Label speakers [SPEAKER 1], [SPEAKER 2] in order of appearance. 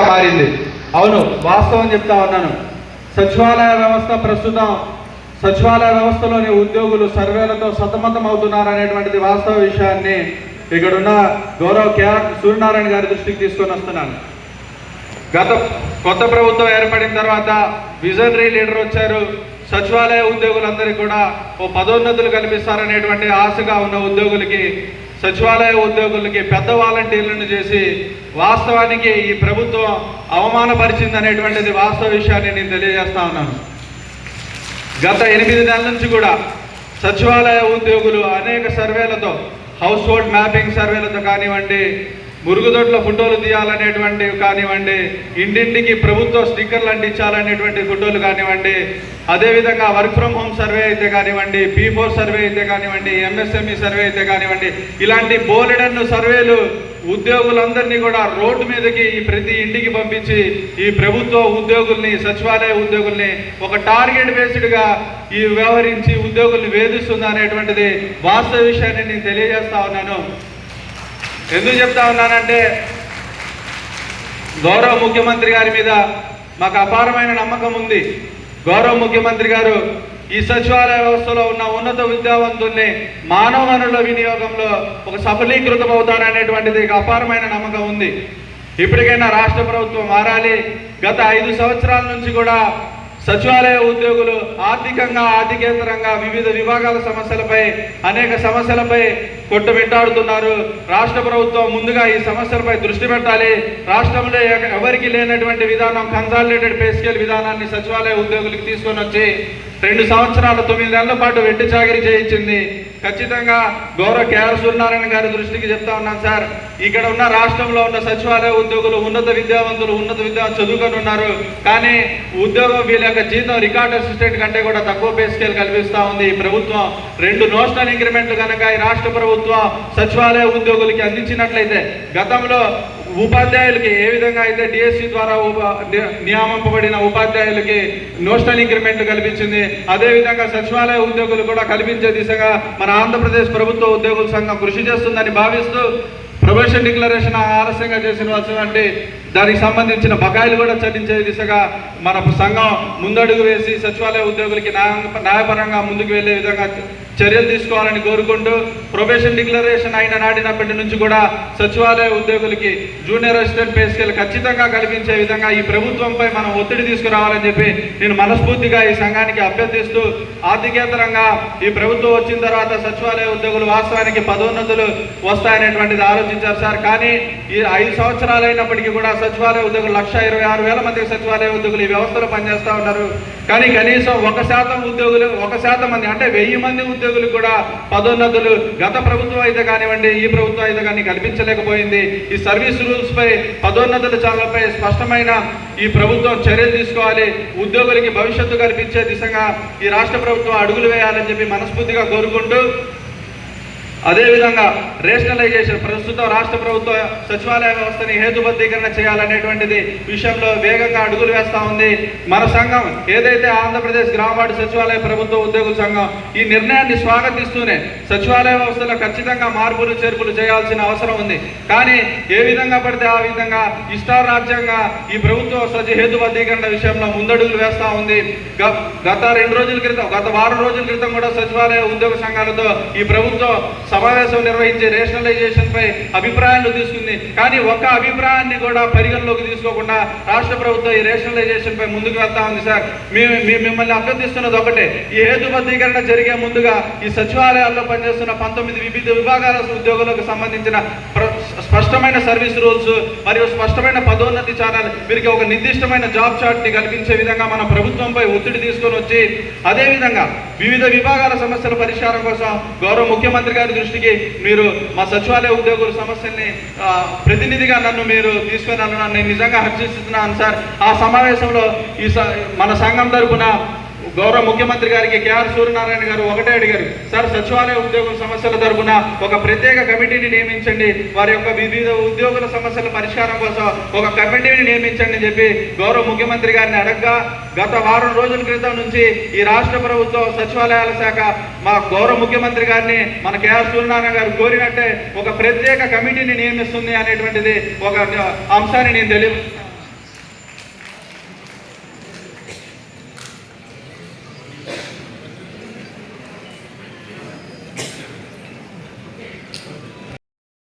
[SPEAKER 1] వ్యవస్థగా మారింది. అవును వాస్తవం చెప్తా ఉన్నాను. సచివాలయ వ్యవస్థ ప్రస్తుతం సచివాలయ వ్యవస్థలోని ఉద్యోగులు సర్వేలతో సతమతం అవుతున్నారు అనేటువంటిది వాస్తవ విషయాన్ని ఇక్కడున్న గౌరవ కేఆర్ సూర్యనారాయణ గారి దృష్టికి తీసుకొని వస్తున్నాను. గత కొత్త ప్రభుత్వం ఏర్పడిన తర్వాత విజనరీ లీడర్ వచ్చారు. సచివాలయ ఉద్యోగులందరికీ కూడా ఓ పదోన్నతులు కల్పిస్తారనేటువంటి ఆశగా ఉన్న ఉద్యోగులకి సచివాలయ ఉద్యోగులకి పెద్ద వాలంటీర్లను చేసి వాస్తవానికి ఈ ప్రభుత్వం అవమానపరిచింది అనేటువంటిది వాస్తవ విషయాన్ని నేను తెలియజేస్తా ఉన్నాను. గత ఎనిమిది నెలల నుంచి కూడా సచివాలయ ఉద్యోగులు అనేక సర్వేలతో హౌస్ హోల్డ్ మ్యాపింగ్ సర్వేలతో కానివ్వండి మురుగుదొడ్ల ఫోటోలు తీయాలనేటువంటి కానివ్వండి ఇంటింటికి ప్రభుత్వ స్టిక్కర్లు అంటించాలనేటువంటి ఫోటోలు కానివ్వండి అదేవిధంగా వర్క్ ఫ్రమ్ హోమ్ సర్వే అయితే కానివ్వండి పీ ఫోర్ సర్వే అయితే కానివ్వండి ఎంఎస్ఎంఈ సర్వే అయితే కానివ్వండి ఇలాంటి బోలెడన్ను సర్వేలు ఉద్యోగులందరినీ కూడా రోడ్డు మీదకి ఈ ప్రతి ఇంటికి పంపించి ఈ ప్రభుత్వ ఉద్యోగుల్ని సచివాలయ ఉద్యోగుల్ని ఒక టార్గెట్ బేస్డ్గా ఈ వ్యవహరించి ఉద్యోగుల్ని వేధిస్తుంది అనేటువంటిది వాస్తవ విషయాన్ని నేను తెలియజేస్తా ఉన్నాను. ఎందుకు చెప్తా ఉన్నానంటే గౌరవ ముఖ్యమంత్రి గారి మీద మాకు అపారమైన నమ్మకం ఉంది. గౌరవ ముఖ్యమంత్రి గారు ఈ సచివాలయ వ్యవస్థలో ఉన్న ఉన్నత విద్యావంతుల్ని మానవ వనరుల వినియోగంలో ఒక సఫలీకృతం అవుతారనేటువంటిది అపారమైన నమ్మకం ఉంది. ఇప్పటికైనా రాష్ట్ర ప్రభుత్వం మారాలి. గత ఐదు సంవత్సరాల నుంచి కూడా సచివాలయ ఉద్యోగులు ఆర్థికంగా ఆర్థికేతరంగా వివిధ విభాగాల సమస్యలపై అనేక సమస్యలపై కొట్టుమిట్టాడుతున్నారు రాష్ట్ర ప్రభుత్వం ముందుగా ఈ సమస్యలపై దృష్టి పెట్టాలి. రాష్ట్రంలో ఎవరికి లేనటువంటి విధానం కన్సాలిడేటెడ్ పే స్కేల్ విధానాన్ని సచివాలయ ఉద్యోగులకు తీసుకొని వచ్చి రెండు సంవత్సరాల తొమ్మిది నెలల పాటు వెట్టి చాకరీ చేయించింది. ఖచ్చితంగా గౌరవ కేఆర్ సూర్యనారాయణ గారి దృష్టికి చెప్తా ఉన్నాను సార్. ఇక్కడ ఉన్న రాష్ట్రంలో ఉన్న సచివాలయ ఉద్యోగులు ఉన్నత విద్యావంతులు ఉన్నత విద్యా చదువుకొని ఉన్నారు. కానీ ఉద్యోగం వీళ్ళ యొక్క జీతం రికార్డ్ అసిస్టెంట్ కంటే కూడా తక్కువ పే స్కేల్ ఉంది. ఈ ప్రభుత్వం రెండు నోషనల్ ఇంక్రిమెంట్లు కనుక ఈ రాష్ట్ర ప్రభుత్వం సచివాలయ ఉద్యోగులకి అందించినట్లయితే గతంలో ఉపాధ్యాయులకి ఏ విధంగా అయితే డిఎస్సి ద్వారా ఉప- నియామింపబడిన ఉపాధ్యాయులకి నోషనల్ ఇంక్రిమెంట్ కల్పించింది అదేవిధంగా సచివాలయ ఉద్యోగులు కూడా కల్పించే దిశగా మన ఆంధ్రప్రదేశ్ ప్రభుత్వ ఉద్యోగుల సంఘం కృషి చేస్తుందని భావిస్తూ ప్రొఫెషన్ డిక్లరేషన్ ఆలస్యంగా చేసిన అంటే దానికి సంబంధించిన బకాయిలు కూడా చెల్లించే దిశగా మన సంఘం ముందడుగు వేసి సచివాలయ ఉద్యోగులకి న్యాయ న్యాయపరంగా ముందుకు వెళ్ళే విధంగా చర్యలు తీసుకోవాలని కోరుకుంటూ ప్రొఫెషన్ డిక్లరేషన్ అయిన నాటినప్పటి నుంచి కూడా సచివాలయ ఉద్యోగులకి జూనియర్ అసిస్టెంట్ పే స్కేల్ ఖచ్చితంగా కల్పించే విధంగా ఈ ప్రభుత్వంపై మనం ఒత్తిడి తీసుకురావాలని చెప్పి నేను మనస్ఫూర్తిగా ఈ సంఘానికి అభ్యర్థిస్తూ ఆర్థికేతరంగా ఈ ప్రభుత్వం వచ్చిన తర్వాత సచివాలయ ఉద్యోగులు వాస్తవానికి పదోన్నతులు వస్తాయనేటువంటిది ఆలోచించారు సార్. కానీ ఈ ఐదు సంవత్సరాలు అయినప్పటికీ కూడా సచివాలయ ఉద్యోగులు లక్ష ఇరవై ఆరు వేల మంది సచివాలయ ఉద్యోగులు ఈ వ్యవస్థలో పనిచేస్తూ ఉన్నారు. కానీ కనీసం ఒక శాతం ఉద్యోగులు ఒక శాతం మంది అంటే వెయ్యి మంది ఉద్యోగులు కూడా పదోన్నతులు గత ప్రభుత్వం అయితే కానివ్వండి ఈ ప్రభుత్వం అయితే కానీ కల్పించలేకపోయింది. ఈ సర్వీస్ రూల్స్ పై పదోన్నతుల చాలపై స్పష్టమైన ఈ ప్రభుత్వం చర్యలు తీసుకోవాలి. ఉద్యోగులకి భవిష్యత్తు కల్పించే దిశగా ఈ రాష్ట్ర ప్రభుత్వం అడుగులు వేయాలని చెప్పి మనస్ఫూర్తిగా కోరుకుంటూ అదేవిధంగా రేషనలైజేషన్ ప్రస్తుతం రాష్ట్ర ప్రభుత్వ సచివాలయ వ్యవస్థని హేతుబద్ధీకరణ చేయాలనేటువంటిది విషయంలో వేగంగా అడుగులు వేస్తూ ఉంది. మన సంఘం ఏదైతే ఆంధ్రప్రదేశ్ గ్రామవాడి సచివాలయ ప్రభుత్వ ఉద్యోగుల సంఘం ఈ నిర్ణయాన్ని స్వాగతిస్తూనే సచివాలయ వ్యవస్థలో ఖచ్చితంగా మార్పులు చేర్పులు చేయాల్సిన అవసరం ఉంది. కానీ ఏ విధంగా పడితే ఆ విధంగా ఇష్టారాజ్యంగా ఈ ప్రభుత్వ సచి హేతుబద్ధీకరణ విషయంలో ముందడుగులు వేస్తూ ఉంది. గత రెండు రోజుల క్రితం గత వారం రోజుల క్రితం కూడా సచివాలయ ఉద్యోగ సంఘాలతో ఈ ప్రభుత్వం సమావేశం నిర్వహించి రేషనలైజేషన్ పై అభిప్రాయాలు తీసుకుంది. కానీ ఒక్క అభిప్రాయాన్ని కూడా పరిగణలోకి తీసుకోకుండా రాష్ట్ర ప్రభుత్వం ఈ రేషనలైజేషన్ పై ముందుకు వెళ్తా ఉంది సార్. మేము మిమ్మల్ని అభ్యర్థిస్తున్నది ఒకటే. ఈ హేతుబద్ధీకరణ జరిగే ముందుగా ఈ సచివాలయాల్లో పనిచేస్తున్న పంతొమ్మిది వివిధ విభాగాల ఉద్యోగులకు సంబంధించిన ప్ర- స్పష్టమైన సర్వీస్ రూల్స్ మరియు స్పష్టమైన పదోన్నతి ఛానల్ వీరికి ఒక నిర్దిష్టమైన జాబ్ చార్ట్ని కల్పించే విధంగా మన ప్రభుత్వంపై ఒత్తిడి తీసుకొని వచ్చి అదేవిధంగా వివిధ విభాగాల సమస్యల పరిష్కారం కోసం గౌరవ ముఖ్యమంత్రి గారి దృష్టికి మీరు మా సచివాలయ ఉద్యోగుల సమస్యల్ని ప్రతినిధిగా నన్ను మీరు తీసుకొని నన్ను నేను నిజంగా హర్షిస్తున్నాను సార్. ఆ సమావేశంలో ఈ మన సంఘం తరపున గౌరవ ముఖ్యమంత్రి గారికి కేఆర్ సూర్యనారాయణ గారు ఒకటే అడిగారు సార్ సచివాలయ ఉద్యోగుల సమస్యల తరపున ఒక ప్రత్యేక కమిటీని నియమించండి. వారి యొక్క వివిధ ఉద్యోగుల సమస్యల పరిష్కారం కోసం ఒక కమిటీని నియమించండి అని చెప్పి గౌరవ ముఖ్యమంత్రి గారిని అడగ్గా గత వారం రోజుల క్రితం నుంచి ఈ రాష్ట్ర ప్రభుత్వం సచివాలయాల శాఖ మా గౌరవ ముఖ్యమంత్రి గారిని మన కేఆర్ సూర్యనారాయణ గారు కోరినట్టే ఒక ప్రత్యేక కమిటీని నియమిస్తుంది అనేటువంటిది ఒక అంశాన్ని నేను తెలియ